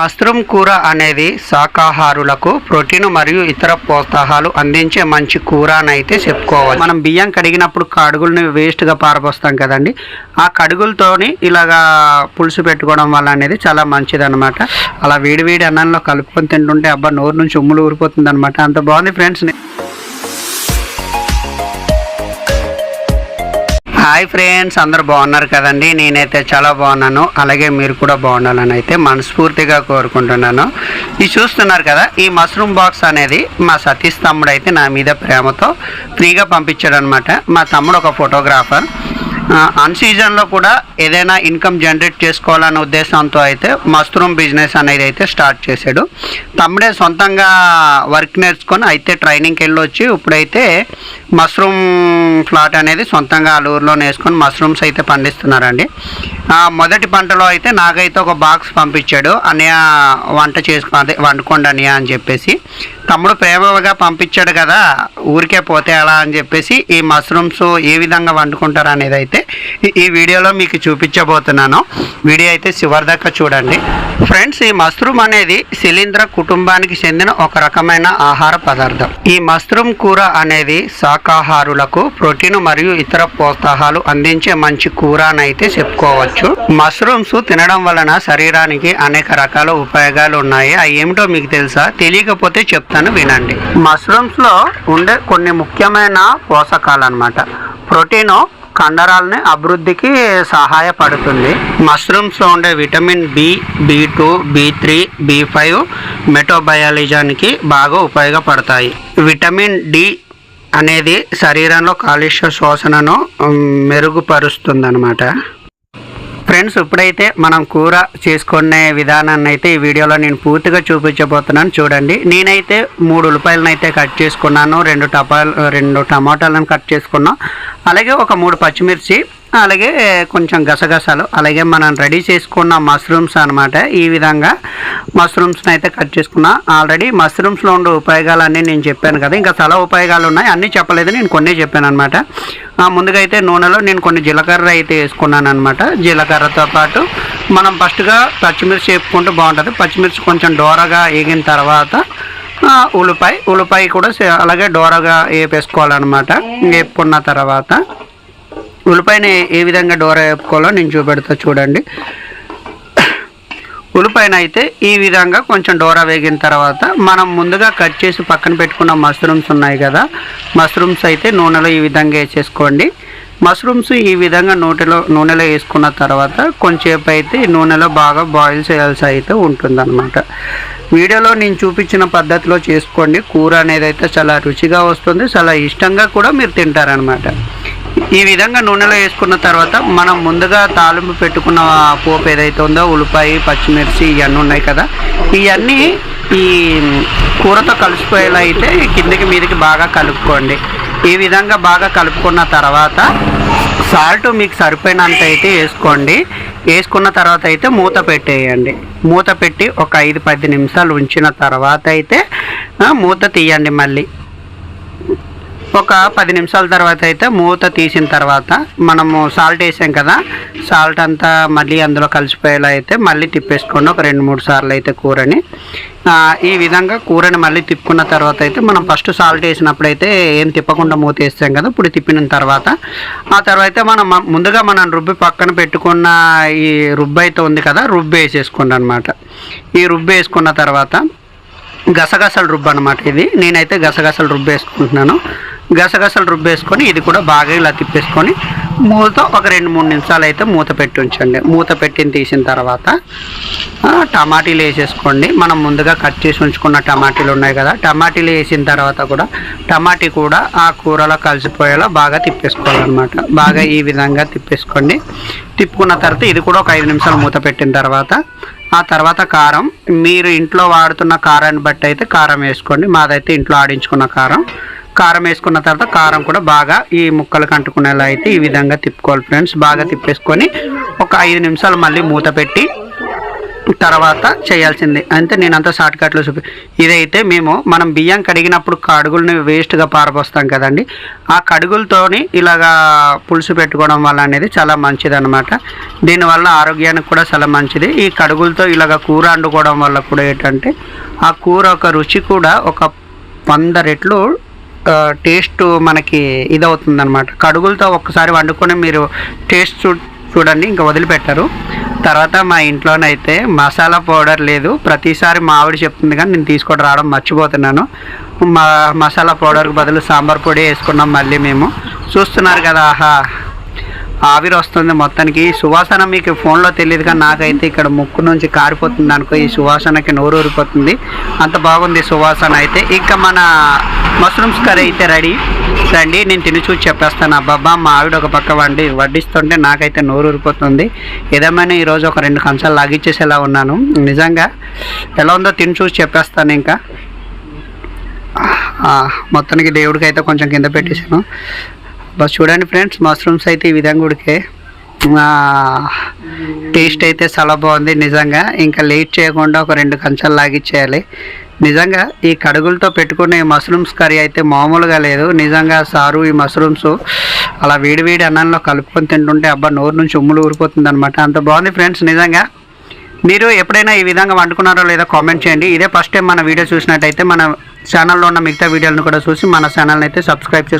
Mushroom కూర అనేది శాకాహారులకు protein మరియు ఇతర పోషకాలు అందించే మంచి కూర అని అయితే చెప్పుకోవాలి మనం బియ్యం కడిగినప్పుడు కడుగుల్ని వేస్ట్గా పారబోస్తాం కదండి. ఆ కడుగులతోని ఇలాగా పులుసు పెట్టుకోవడం వల్ల అనేది చాలా మంచిది అనమాట అలా వేడివేడి అన్నంలో కలుపుకొని తింటుంటే అబ్బా నోరు నుంచి ఉమ్ములు ఊరిపోతుంది అంత బాగుంది ఫ్రెండ్స్. హాయ్ ఫ్రెండ్స్ అందరు బాగున్నారు కదండి? నేనైతే చాలా బాగున్నాను. అలాగే మీరు కూడా బాగుండాలని అయితే మనస్ఫూర్తిగా కోరుకుంటున్నాను. ఇది చూస్తున్నారు కదా ఈ మష్రూమ్ బాక్స్ అనేది మా సతీష్ తమ్ముడు అయితే నా మీద ప్రేమతో ఫ్రీగా పంపించాడు అనమాట మా తమ్ముడు ఒక ఫోటోగ్రాఫర్. అన్ సీజన్లో కూడా ఏదైనా ఇన్కమ్ జనరేట్ చేసుకోవాలనే ఉద్దేశంతో అయితే మష్రూమ్ బిజినెస్ అనేది అయితే స్టార్ట్ చేశాడు. తమ్ముడే సొంతంగా వర్క్ నేర్చుకొని అయితే ట్రైనింగ్కి వెళ్ళొచ్చి ఇప్పుడైతే మష్రూమ్ ఫ్లాట్ అనేది సొంతంగా అలూరులో వేసుకొని మష్రూమ్స్ అయితే పండిస్తున్నారండి. మొదటి పంటలో అయితే నాకైతే ఒక బాక్స్ పంపించాడు. అన్నయ్య వంట చేసుకో అదే వండుకోండి అన్నయ్య అని చెప్పేసి. తమ్ముడు ప్రేమగా పంపించాడు కదా ఊరికే పోతే అలా అని చెప్పేసి ఈ మష్రూమ్స్ ఏ విధంగా వండుకుంటారు అనేది అయితే ఈ- ఈ వీడియోలో మీకు చూపించబోతున్నాను. వీడియో అయితే చివరి దాకా చూడండి. ఫ్రెండ్స్ ఈ మష్రూమ్ అనేది శిలీంద్ర కుటుంబానికి చెందిన ఒక రకమైన ఆహార పదార్థం. ఈ మష్రూమ్ కూర అనేది శాకాహారులకు ప్రోటీన్ మరియు ఇతర పోషకాలు అందించే మంచి కూర అని అయితే చెప్పుకోవచ్చు. మష్రూమ్స్ తినడం వలన శరీరానికి అనేక రకాల ఉపయోగాలు ఉన్నాయి. అవి ఏమిటో మీకు తెలుసా? తెలియకపోతే చెప్తాను వినండి. మష్రూమ్స్లో ఉండే కొన్ని ముఖ్యమైన పోషకాలు అనమాట ప్రోటీన్ కండరాలని అభివృద్ధికి సహాయపడుతుంది. మష్రూమ్స్లో ఉండే vitamin B B two B three B five మెటోబయాలజానికి బాగా ఉపయోగపడతాయి. విటమిన్ డి అనేది శరీరంలో కాలుష్య శోషణను మెరుగుపరుస్తుంది అనమాట ఫ్రెండ్స్ ఇప్పుడైతే మనం కూర చేసుకునే విధానాన్ని అయితే ఈ వీడియోలో నేను పూర్తిగా చూపించబోతున్నాను. చూడండి నేనైతే మూడు ఉల్లిపాయలను అయితే కట్ చేసుకున్నాను. రెండు టపాలు రెండు టమాటాలను కట్ చేసుకున్నాం. అలాగే ఒక మూడు పచ్చిమిర్చి అలాగే కొంచెం గసగసాలు అలాగే మనం రెడీ చేసుకున్న మష్రూమ్స్ అనమాట ఈ విధంగా మష్రూమ్స్ని అయితే కట్ చేసుకున్నా. ఆల్రెడీ మష్రూమ్స్లో ఉండే ఉపయోగాలన్నీ నేను చెప్పాను కదా. ఇంకా చాలా ఉపయోగాలు ఉన్నాయి. అన్నీ చెప్పలేదు నేను కొన్ని చెప్పాను అనమాట ముందుగా అయితే నూనెలో నేను కొన్ని జీలకర్ర అయితే వేసుకున్నాను అనమాట జీలకర్రతో పాటు మనం ఫస్ట్గా పచ్చిమిర్చి వేపుకుంటే బాగుంటుంది. పచ్చిమిర్చి కొంచెం డోరగా వేగిన తర్వాత ఉల్లిపాయ ఉల్లిపాయ కూడా అలాగే డోరగా వేపేసుకోవాలన్నమాట. వేపుకున్న తర్వాత ఉల్లిపాయని ఏ విధంగా డోర వేపుకోవాలో నేను చూపెడతా చూడండి. ఉల్లిపాయన అయితే ఈ విధంగా కొంచెం డోరా వేగిన తర్వాత మనం ముందుగా కట్ చేసి పక్కన పెట్టుకున్న మష్రూమ్స్ ఉన్నాయి కదా. మష్రూమ్స్ అయితే నూనెలో ఈ విధంగా వేసేసుకోండి. మష్రూమ్స్ ఈ విధంగా నూనెలో నూనెలో వేసుకున్న తర్వాత కొంచెంసేపు అయితే నూనెలో బాగా బాయిల్ చేయాల్సి అయితే ఉంటుందన్నమాట. వీడియోలో నేను చూపించిన పద్ధతిలో చేసుకోండి. కూర అనేది అయితే చాలా రుచిగా వస్తుంది. చాలా ఇష్టంగా కూడా మీరు తింటారనమాట ఈ విధంగా నూనెలో వేసుకున్న తర్వాత మనం ముందుగా తాలింపు పెట్టుకున్న పోపు ఏదైతే ఉందో ఉల్లిపాయ పచ్చిమిర్చి ఇవన్నీ ఉన్నాయి కదా. ఇవన్నీ ఈ కూరతో కలిసిపోయేలా అయితే కిందకి మీదకి బాగా కలుపుకోండి. ఈ విధంగా బాగా కలుపుకున్న తర్వాత సాల్ట్ మీకు సరిపోయినంత అయితే వేసుకోండి. వేసుకున్న తర్వాత అయితే మూత పెట్టేయండి. మూత పెట్టి ఒక ఐదు పది నిమిషాలు ఉంచిన తర్వాత అయితే మూత తీయండి మళ్ళీ. ఒక పది నిమిషాల తర్వాత అయితే మూత తీసిన తర్వాత మనము సాల్ట్ వేసాం కదా సాల్ట్ అంతా మళ్ళీ అందులో కలిసిపోయేలా అయితే మళ్ళీ తిప్పేసుకోండి ఒక రెండు మూడు సార్లు అయితే కూరని. ఈ విధంగా కూరని మళ్ళీ తిప్పుకున్న తర్వాత అయితే మనం ఫస్ట్ సాల్ట్ వేసినప్పుడు అయితే ఏం తిప్పకుండా మూత వేస్తాం కదా ఇప్పుడు తిప్పిన తర్వాత. ఆ తర్వాత అయితే మనం ముందుగా మనం రుబ్బి పక్కన పెట్టుకున్న ఈ రుబ్బు అయితే ఉంది కదా రుబ్బు వేసేసుకోండి అనమాట ఈ రుబ్బు వేసుకున్న తర్వాత గసగసలు రుబ్బు అనమాట ఇది. నేనైతే గసగసలు రుబ్బు వేసుకుంటున్నాను. గసగసలు రుబ్బేసుకొని ఇది కూడా బాగా ఇలా తిప్పేసుకొని మూత ఒక రెండు మూడు నిమిషాలు అయితే మూత పెట్టి ఉంచండి. మూత పెట్టిన తీసిన తర్వాత టమాటీలు వేసేసుకోండి. మనం ముందుగా కట్ చేసి ఉంచుకున్న టమాటీలు ఉన్నాయి కదా టమాటీలు వేసిన తర్వాత కూడా టమాటీ కూడా ఆ కూరలో కలిసిపోయేలా బాగా తిప్పేసుకోవాలన్నమాట. బాగా ఈ విధంగా తిప్పేసుకోండి. తిప్పుకున్న తర్వాత ఇది కూడా ఒక ఐదు నిమిషాలు మూత పెట్టిన తర్వాత ఆ తర్వాత కారం మీరు ఇంట్లో వాడుతున్న కారాన్ని బట్టి అయితే కారం వేసుకోండి. మాదైతే ఇంట్లో ఆడించుకున్న కారం. కారం వేసుకున్న తర్వాత కారం కూడా బాగా ఈ ముక్కలకు అంటుకునేలా అయితే ఈ విధంగా తిప్పుకోవాలి ఫ్రెండ్స్. బాగా తిప్పేసుకొని ఒక ఐదు నిమిషాలు మళ్ళీ మూత పెట్టి తర్వాత చేయాల్సింది. అంతే నేను అంతా షార్ట్ కట్లో చూపి ఇదైతే మేము మనం బియ్యం కడిగినప్పుడు కడుగుల్ని వేస్ట్గా పారబోస్తాం కదండి. ఆ కడుగులతోని ఇలాగా పులుసు పెట్టుకోవడం వల్ల అనేది చాలా మంచిది అనమాట దీనివల్ల ఆరోగ్యానికి కూడా చాలా మంచిది. ఈ కడుగులతో ఇలాగ కూర వండుకోవడం వల్ల కూడా ఏంటంటే ఆ కూర ఒక రుచి కూడా ఒక వంద రెట్లు టేస్ట్ మనకి ఇదవుతుంది అనమాట కడుగులతో ఒక్కసారి వండుకొని మీరు టేస్ట్ చూ చూడండి ఇంకా వదిలిపెట్టారు. తర్వాత మా ఇంట్లోనైతే మసాలా పౌడర్ లేదు. ప్రతిసారి మా ఆవిడ చెప్తుంది కానీ నేను తీసుకొని రావడం మర్చిపోతున్నాను. మా మసాలా పౌడర్కి బదులు సాంబార్ పొడి వేసుకున్నాం మళ్ళీ మేము. చూస్తున్నారు కదా ఆహా! ఆవిరి వస్తుంది మొత్తానికి. సువాసన మీకు ఫోన్లో తెలియదు కానీ నాకైతే ఇక్కడ ముక్కు నుంచి కారిపోతుంది అనుకో ఈ సువాసనకి నోరు ఊరిపోతుంది. అంత బాగుంది సువాసన అయితే. ఇంకా మన మష్రూమ్స్ కర్రీ అయితే రెడీ. రండి నేను తిని చూసి చెప్పేస్తాను. అబ్బాబ్బా మా ఆవిడ ఒక పక్క వండి వడ్డిస్తుంటే నాకైతే నోరు ఊరిపోతుంది. ఏదేమైనా ఈరోజు ఒక రెండు కంచాలు లాగిచ్చేసేలా ఉన్నాను. నిజంగా ఎలా ఉందో తిని చూసి చెప్పేస్తాను ఇంకా. మొత్తానికి దేవుడికి అయితే కొంచెం కింద పెట్టేశాను. బస్ చూడండి ఫ్రెండ్స్ మష్రూమ్స్ అయితే ఈ విధంగా ఉడికే టేస్ట్ అయితే చాలా బాగుంది నిజంగా. ఇంకా లేట్ చేయకుండా ఒక రెండు కంచాలు లాగిచ్చేయాలి. నిజంగా ఈ కడుగులతో పెట్టుకునే ఈ మష్రూమ్స్ కర్రీ అయితే మామూలుగా లేదు. నిజంగా సారు ఈ మష్రూమ్స్ అలా వేడి వేడి అన్నంలో కలుపుకొని తింటుంటే అబ్బా నోరు నుంచి ఉమ్ములు ఊరిపోతుంది అనమాట అంత బాగుంది ఫ్రెండ్స్ నిజంగా. మీరు ఎప్పుడైనా ఈ విధంగా వండుకున్నారో లేదో కామెంట్ చేయండి. ఇదే ఫస్ట్ టైం మన వీడియో చూసినట్టయితే మన ఛానల్లో ఉన్న మిగతా వీడియోలను కూడా చూసి మన ఛానల్ని అయితే సబ్స్క్రైబ్ చేసుకోండి.